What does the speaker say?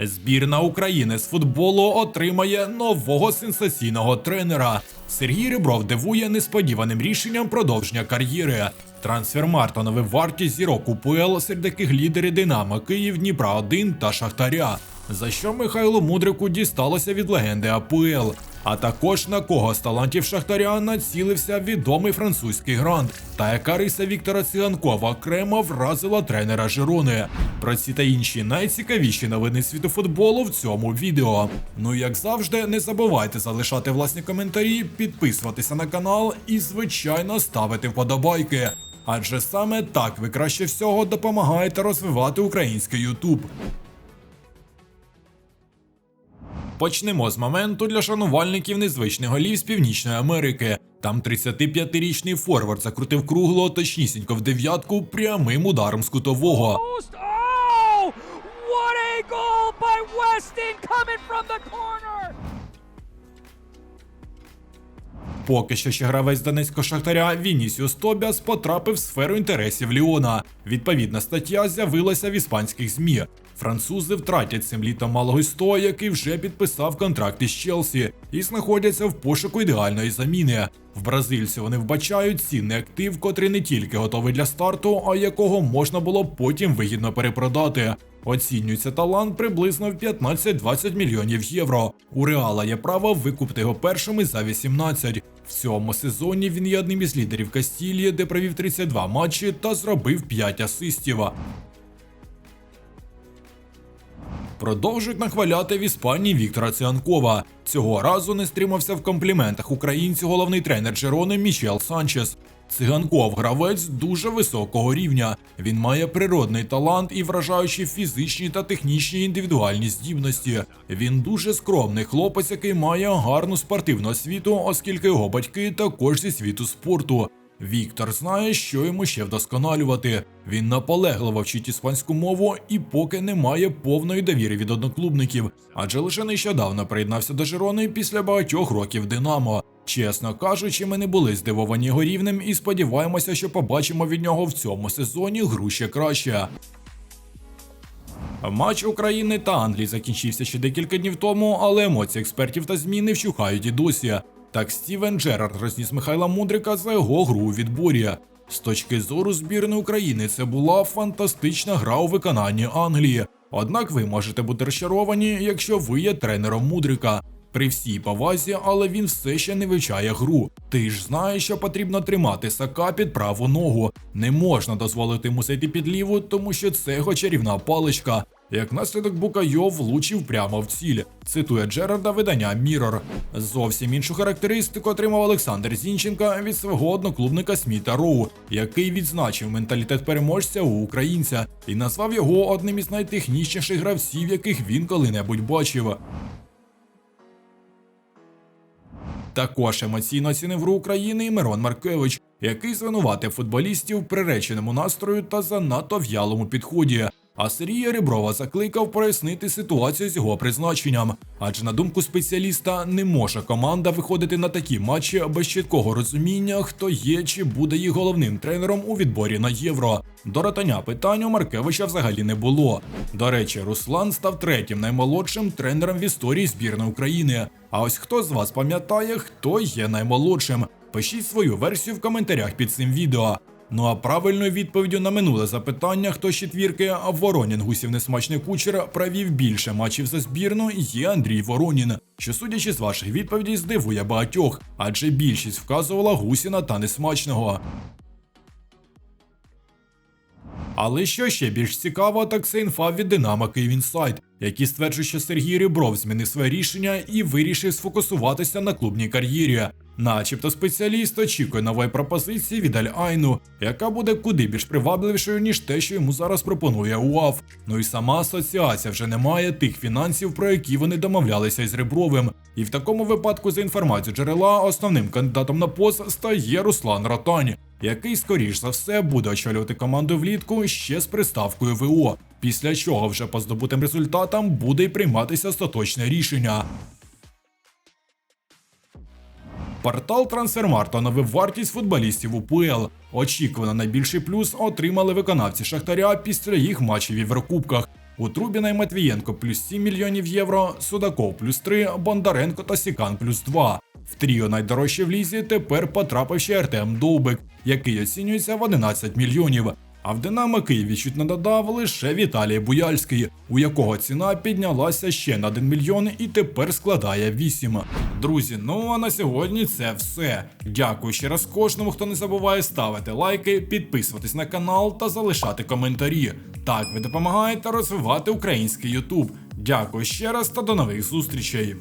Збірна України з футболу отримає нового сенсаційного тренера. Сергій Ребров дивує несподіваним рішенням продовження кар'єри. Трансфермарт новив вартість зірок УПЛ, серед яких лідери Динамо, Київ, Дніпра 1 та Шахтаря. За що Михайлу Мудрику дісталося від легенди АПЛ. А також на кого з талантів Шахтаря націлився відомий французький грант, та яка риса Віктора Циганкова окремо вразила тренера Жирони. Про ці та інші найцікавіші новини світу футболу в цьому відео. Ну як завжди, не забувайте залишати власні коментарі, підписуватися на канал і, звичайно, ставити вподобайки. Адже саме так ви краще всього допомагаєте розвивати український Ютуб. Почнемо з моменту для шанувальників незвичних голів з Північної Америки. Там 35-річний форвард закрутив кругло точнісінько в дев'ятку прямим ударом з кутового. Oh! Поки що ще гравець Донецького шахтаря Вінісіус Тобіас потрапив в сферу інтересів Ліона. Відповідна стаття з'явилася в іспанських ЗМІ. Французи втратять цим літом малого 100, який вже підписав контракт із Челсі, і знаходяться в пошуку ідеальної заміни. В бразильці вони вбачають цінний актив, котрий не тільки готовий для старту, а якого можна було потім вигідно перепродати. Оцінюється талант приблизно в 15-20 мільйонів євро. У Реала є право викупити його першими за 18. В цьому сезоні він є одним із лідерів Кастілії, де провів 32 матчі та зробив 5 асистів. Продовжують нахваляти в Іспанії Віктора Цианкова. Цього разу не стримався в компліментах українцю головний тренер Джерони Мічел Санчес. Циганков гравець дуже високого рівня. Він має природний талант і вражаючі фізичні та технічні індивідуальні здібності. Він дуже скромний хлопець, який має гарну спортивну освіту, оскільки його батьки також зі світу спорту. Віктор знає, що йому ще вдосконалювати. Він наполегливо вчить іспанську мову і поки не має повної довіри від одноклубників, адже лише нещодавно приєднався до Жирони після багатьох років Динамо. Чесно кажучи, ми не були здивовані його рівнем і сподіваємося, що побачимо від нього в цьому сезоні гру ще краще. Матч України та Англії закінчився ще декілька днів тому, але емоції експертів та зміни вщухають і досі. Так Стівен Джерард розніс Михайла Мудрика за його гру у відборі. З точки зору збірної України це була фантастична гра у виконанні Англії. Однак ви можете бути розчаровані, якщо ви є тренером Мудрика. При всій повазі, але він все ще не вивчає гру. Ти ж знаєш, що потрібно тримати сака під праву ногу. Не можна дозволити йому зайти під ліву, тому що це його чарівна паличка. Як наслідок Букайо влучив прямо в ціль, цитує Джерарда видання Mirror. Зовсім іншу характеристику отримав Олександр Зінченка від свого одноклубника Сміта Роу, який відзначив менталітет переможця у українця і назвав його одним із найтехнічніших гравців, яких він коли-небудь бачив. Також емоційно оцінив гру України і Мирон Маркевич, який звинуватив футболістів приреченому настрою та занадто в'ялому підході. А Сергія Реброва закликав прояснити ситуацію з його призначенням. Адже на думку спеціаліста, не може команда виходити на такі матчі без чіткого розуміння, хто є чи буде їх головним тренером у відборі на євро. До ротання питань у Маркевича взагалі не було. До речі, Руслан став третім наймолодшим тренером в історії збірної України. А ось хто з вас пам'ятає, хто є наймолодшим? Пишіть свою версію в коментарях під цим відео. Ну а правильною відповіддю на минуле запитання, хто з четвірки Воронін гусів несмачний кучер провів більше матчів за збірну, є Андрій Воронін, що судячи з ваших відповідей, здивує багатьох, адже більшість вказувала гусіна та несмачного. Але що ще більш цікаво, так це інфа від Динамо Київінсайт, які стверджують, що Сергій Ребров змінив своє рішення і вирішив сфокусуватися на клубній кар'єрі. Начебто спеціаліст очікує нової пропозиції від Аль Айну, яка буде куди більш привабливішою, ніж те, що йому зараз пропонує УАФ. Ну і сама асоціація вже не має тих фінансів, про які вони домовлялися із Ребровим. І в такому випадку, за інформацією джерела, основним кандидатом на пост стає Руслан Ротань, який, скоріш за все, буде очолювати команду влітку ще з приставкою ВО. Після чого вже по здобутим результатам буде й прийматися остаточне рішення. Портал Трансфермарт оновив вартість футболістів УПЛ. Очікувано найбільший плюс отримали виконавці Шахтаря після їх матчів в Єврокубках. У Трубіна і Матвієнко плюс 7 мільйонів євро, Судаков плюс 3, Бондаренко та Сікан плюс 2. В тріо найдорожче в лізі тепер потрапив ще Артем Довбик, який оцінюється в 11 мільйонів. А в Динамо чуть не додав лише Віталій Буяльський, у якого ціна піднялася ще на 1 мільйон і тепер складає 8. Друзі, ну а на сьогодні це все. Дякую ще раз кожному, хто не забуває ставити лайки, підписуватись на канал та залишати коментарі. Так ви допомагаєте розвивати український Ютуб. Дякую ще раз та до нових зустрічей.